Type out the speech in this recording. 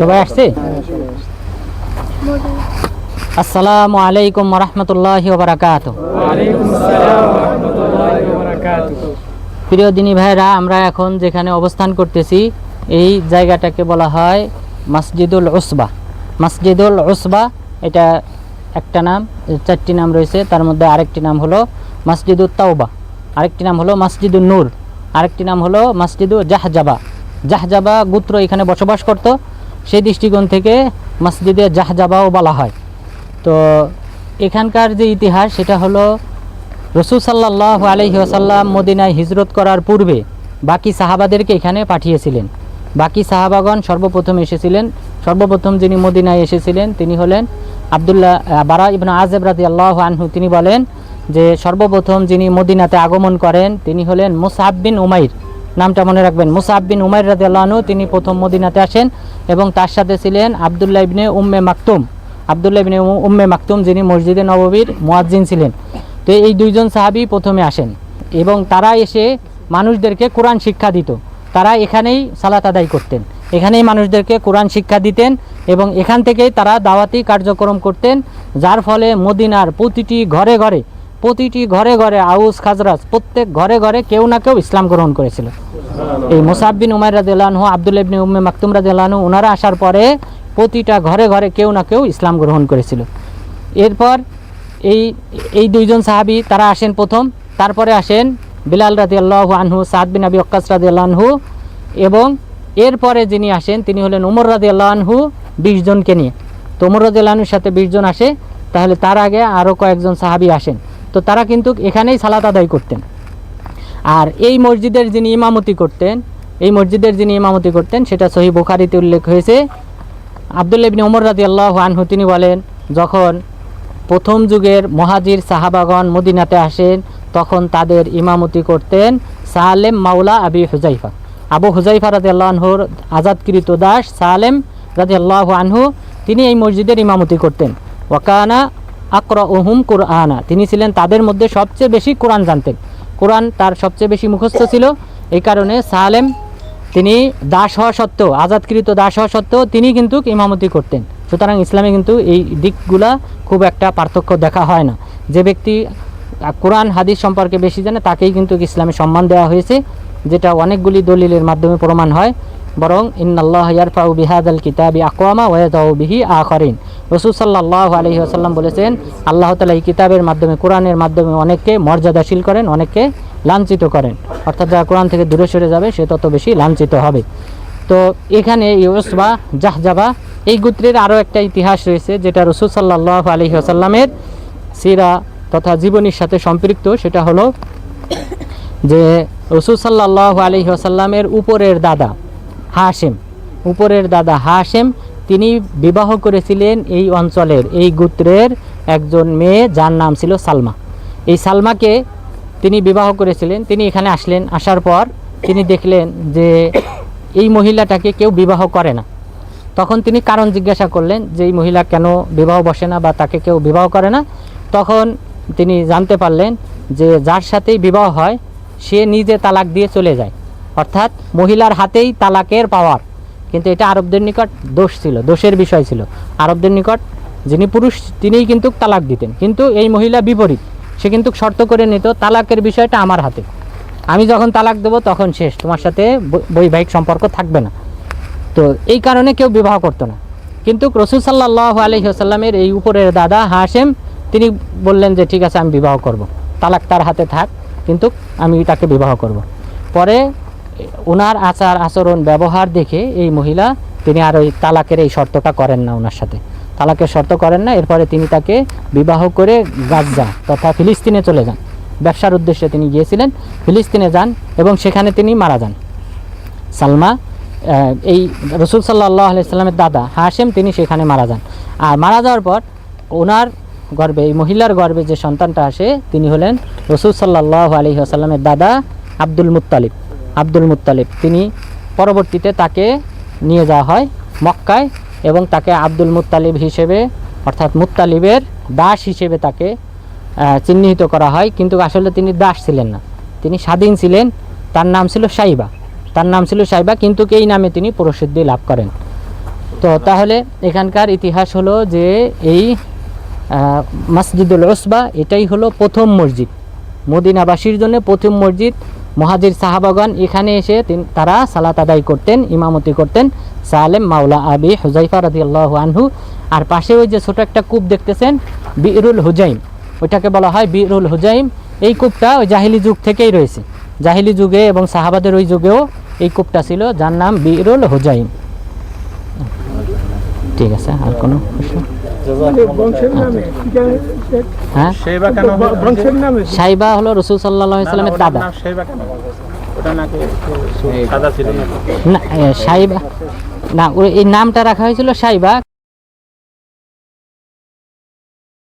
সবাই আসছে? আসসালামু আলাইকুম রহমতুল্লাহ বারাকাত প্রিয় দিনী ভাইরা আমরা এখন যেখানে অবস্থান করতেছি, এই জায়গাটাকে বলা হয় মসজিদুল উসবা। মসজিদুল উসবা, এটা একটা নাম, চারটি নাম রয়েছে, তার মধ্যে আরেকটি নাম হলো মসজিদুল তাওবা, আরেকটি নাম হলো মসজিদুল নূর, আরেকটি নাম হলো মসজিদুল জাহজাবা। জাহজাবা গোত্র এখানে বসবাস করত সেই দৃষ্টিকোণ থেকে মসজিদে জাহজাবাও বলা হয়। তো এখানকার যে ইতিহাস, সেটা হলো রসুল সাল্লাহ আলহি আসাল্লাম মদিনায় হিজরত করার পূর্বে বাকি সাহাবাদেরকে এখানে পাঠিয়েছিলেন। বাকি সাহাবাগণ সর্বপ্রথম এসেছিলেন, সর্বপ্রথম যিনি মদিনায় এসেছিলেন, তিনি হলেন আবদুল্লাহ বারা ইবন আজেব রাজি আল্লাহ আনহু। তিনি বলেন যে, সর্বপ্রথম যিনি মদিনাতে আগমন করেন, তিনি হলেন মুসাহাব বিন উমাইর। নামটা মনে রাখবেন। মুসাহাব বিন উমাইর রাজি আল্লাহ আনহু, তিনি প্রথম মদিনাতে আসেন এবং তার সাথে ছিলেন আবদুল্লাহ ইবনে উম্মে মাকতুম। আবদুল্লাহ ইবনে উম- উম্মে মাকতুম, যিনি মসজিদে নববীর মুয়াজ্জিন ছিলেন। তো এই দুইজন সাহাবি প্রথমে আসেন এবং তারা এসে মানুষদেরকে কোরআন শিক্ষা দিত। তারা এখানেই সালাত আদায় করতেন। এখানেই মানুষদেরকে কোরআন শিক্ষা দিতেন এবং এখান থেকেই তারা দাওয়াতি কার্যক্রম করতেন, যার ফলে মদিনার প্রতিটি ঘরে ঘরে প্রতিটি ঘরে ঘরে আউস, খাজরাজ, প্রত্যেক ঘরে ঘরে কেউ না কেউ ইসলাম গ্রহণ করেছিল। এই মোসাব্বিন উমার রাদিল্লাহু আব্দুল ইবনে উম্মে মাকতুম রাদিল্লাহু ওনারা আসার পরে প্রতিটা ঘরে ঘরে কেউ না কেউ ইসলাম গ্রহণ করেছিল। এরপর এই এই দুইজন সাহাবি, তারা আসেন প্রথম, তারপরে আসেন বিলাল রাজি আল্লাহ আনহু, সাদ বিন আবি অক্কাস রাজি আনহু এবং এরপরে যিনি আসেন, তিনি হলেন উমর রাজি আল্লাহ আনহু বিশ জনকে নিয়ে। তো উমর রাজি আনহুর সাথে বিশ জন আসে, তাহলে তার আগে আরও কয়েকজন সাহাবি আসেন। তো তারা কিন্তু এখানেই সালাত আদায় করতেন। আর এই মসজিদের যিনি ইমামতি করতেন, এই মসজিদের যিনি ইমামতি করতেন, সেটা সহি বুখারিতে উল্লেখ হয়েছে। আবদুল্লাহ ইবনে ওমর রাজি আল্লাহ আনহু, তিনি বলেন, যখন প্রথম যুগের মহাজির সাহাবাগণ মদিনাতে আসেন, তখন তাদের ইমামতি করতেন সালেম মাওলা আবি হুজাইফা। আবু হুজাইফা রাজি আল্লাহ আনহুর আজাদকৃত দাস সালেম রাজি আল্লাহ আনহু, তিনি এই মসজিদের ইমামতি করতেন। ওয়াকানা আকর ওহুম কুরআনা। তিনি ছিলেন তাদের মধ্যে সবচেয়ে বেশি কোরআন জানতেন। কোরআন তার সবচেয়ে বেশি মুখস্থ ছিল। এই কারণে সালেম তিনি দাস হওয়া সত্ত্বেও, আজাদকৃত দাস হওয়া সত্ত্বেও তিনি কিন্তু ইমামতি করতেন। সুতরাং ইসলামে কিন্তু এই দিকগুলা খুব একটা পার্থক্য দেখা হয় না। যে ব্যক্তি কোরআন, হাদিস সম্পর্কে বেশি জানে, তাকেই কিন্তু ইসলামে সম্মান দেওয়া হয়েছে, যেটা অনেকগুলি দলিলের মাধ্যমে প্রমাণ হয়। বরং ইন্নাল্লাহ ইয়ারফাউ বিহাদ আল কিতাবি আকওয়ামা ওয়াদাউ বিহি আখরিন। রসুল সাল্লাহ আলহি আসাল্লাম বলেছেন, আল্লাহ তালা এই কিতাবের মাধ্যমে, কোরআনের মাধ্যমে অনেককে মর্যাদাশীল করেন, অনেককে লাঞ্ছিত করেন। অর্থাৎ যারা কোরআন থেকে দূরে সরে যাবে, সে তত বেশি লাঞ্ছিত হবে। তো এখানে ইউসবা জাহজাবা, এই গোত্রের আরও একটা ইতিহাস রয়েছে, যেটা রসুল সাল্লাহ আলহি আসাল্লামের সিরা তথা জীবনীর সাথে সম্পৃক্ত, সেটা হলো যে রসুল সাল্লাহ আলহি আসাল্লামের উপরের দাদা হাশেম। উপরের দাদা হাশেম তিনি বিবাহ করেছিলেন এই অঞ্চলের, এই গোত্রের একজন মেয়ে যার নাম ছিল সালমা। এই সালমাকে তিনি বিবাহ করেছিলেন, তিনি এখানে আসলেন, আসার পর তিনি দেখলেন যে এই মহিলাটাকে কেউ বিবাহ করে না। তখন তিনি কারণ জিজ্ঞাসা করলেন যে এই মহিলা কেন বিবাহ বসে না বা তাকে কেউ বিবাহ করে না। তখন তিনি জানতে পারলেন যে যার সাথেই বিবাহ হয়, সে নিজে তালাক দিয়ে চলে যায়। অর্থাৎ মহিলার হাতেই তালাকের পাওয়ার। কিন্তু এটা আরবদের নিকট দোষ ছিল, দোষের বিষয় ছিল। আরবদের নিকট যিনি পুরুষ, তিনিই কিন্তু তালাক দিতেন। কিন্তু এই মহিলা বিপরীত। সে কিন্তু শর্ত করে নিত, তালাকের বিষয়টা আমার হাতে। আমি যখন তালাক দেবো, তখন শেষ। তোমার সাথে বৈবাহিক সম্পর্ক থাকবে না। তো এই কারণে কেউ বিবাহ করতো না। কিন্তু রসুল সাল্লাহ আলহিহাসাল্লামের এই উপরের দাদা হাশেম, তিনি বললেন যে, ঠিক আছে, আমি বিবাহ করব। তালাক তার হাতে থাক, কিন্তু আমি তাকে বিবাহ করব। পরে ওনার আচার আচরণ ব্যবহার দেখে এই মহিলা, তিনি আর ওই তালাকের এই শর্তটা করেন না ওনার সাথে। তালাকের শর্ত করেন না, এরপরে তিনি তাকে বিবাহ করে গাজ্জা তথা ফিলিস্তিনে চলে যান। ব্যবসার উদ্দেশ্যে তিনি গিয়েছিলেন, ফিলিস্তিনে যান এবং সেখানে তিনি মারা যান। সালমা এই রসুল সাল্লাহ আলাইসাল্লামের দাদা হাশেম, তিনি সেখানে মারা যান। আর মারা যাওয়ার পর ওনার গর্বে, এই মহিলার গর্বে যে সন্তানটা আসে, তিনি হলেন রসুল সাল্লাহ আলী আসাল্লামের দাদা আব্দুল মুত্তালিব। Abdul Muttalib. তিনি পরবর্তীতে তাকে নিয়ে যাওয়া হয় মক্কায় এবং তাকে আব্দুল মুত্তালিব হিসেবে, অর্থাৎ মুত্তালিবের দাস হিসেবে তাকে চিহ্নিত করা হয়। কিন্তু আসলে তিনি দাস ছিলেন না। তিনি স্বাধীন ছিলেন। তার নাম ছিল সাইবা। তার নাম ছিল সাইবা, কিন্তু এই নামে তিনি প্রসিদ্ধি লাভ করেন। তো তাহলে এখানকার ইতিহাস হলো যে এই মসজিদুল ওসবা এটাই হলো প্রথম মসজিদ। মদিনাবাসীর জন্য প্রথম মসজিদ। মহাজির সাহাবাগান এখানে এসে তারা সালাত আদায় করতেন, ইমামতি করতেন। সালেম মাওলা আবি হুজাইফা রাদিয়াল্লাহু আনহু। আর পাশে ওই যে ছোট একটা কূপ দেখতেছেন, বিরুল হুজাইম। ওইটাকে বলা হয় বিরুল হুজাইম। এই কূপটা ওই জাহিলি যুগ থেকেই রয়েছে। জাহিলি যুগে এবং সাহাবাদের ওই যুগেও এই কূপটা ছিল, যার নাম বিরুল হুজাইম। ঠিক আছে, আর কোনো প্রশ্ন? হ্যাঁ সেইবা হলো রসুল সাল্লাহ ইসলামের দাদা। না সাইবা না এই নামটা রাখা হয়েছিল সাইবা